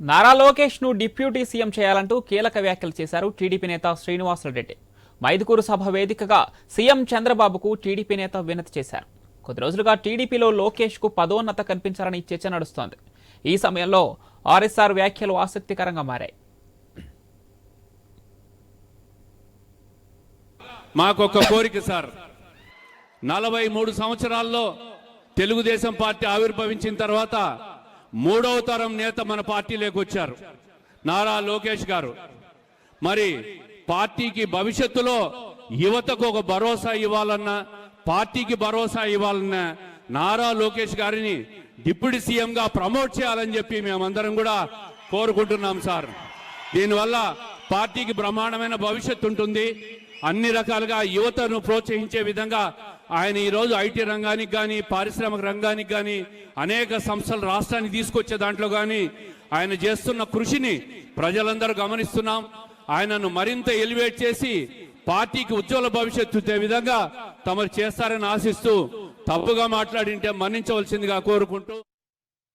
Nara లోకేష్ను deputy CM చేయాలంటూ కీలక వ్యాఖ్యలు చేశారు టీడీపీ నేత శ్రీనివాసరెడ్డి మైదుకూరు సభ వేదికగా సీఎం చంద్రబాబుకు టీడీపీ నేత వినతి చేశారు. కొద్ది రోజులుగా టీడీపీలో లోకేష్కు పదోన్నత కనిపించాలని చర్చ నడుస్తోంది. ఈ సమయంలో ఆర్ఎస్ఆర్ వ్యాఖ్యలు ఆసక్తికరంగా మారాయి. మాకొక కోరిక సార్. నలభై మూడు సంవత్సరాల్లో తెలుగుదేశం పార్టీ ఆవిర్భవించిన తర్వాత మూడవ తరం నేత మన పార్టీలోకి వచ్చారు. నారా లోకేష్ గారు. మరి పార్టీకి భవిష్యత్తులో యువతకు ఒక భరోసా ఇవ్వాలన్నా పార్టీకి భరోసా ఇవ్వాలన్నా నారా లోకేష్ గారిని డిప్యూటీ సీఎంగా ప్రమోట్ చేయాలని చెప్పి మేమందరం కూడా కోరుకుంటున్నాం సార్. దీనివల్ల పార్టీకి బ్రహ్మాండమైన భవిష్యత్తు ఉంటుంది. అన్ని రకాలుగా యువతను ప్రోత్సహించే విధంగా ఆయన ఈరోజు ఐటీ రంగానికి కానీ పారిశ్రామిక రంగానికి కానీ అనేక సంస్థలు రాష్ట్రానికి తీసుకొచ్చే దాంట్లో కానీ ఆయన చేస్తున్న కృషిని ప్రజలందరూ గమనిస్తున్నాం. ఆయనను మరింత ఎలివేట్ చేసి పార్టీకి ఉజ్వల భవిష్యత్తు విధంగా తమరు చేస్తారని ఆశిస్తూ తప్పుగా మాట్లాడింటే మన్నించవలసిందిగా కోరుకుంటూ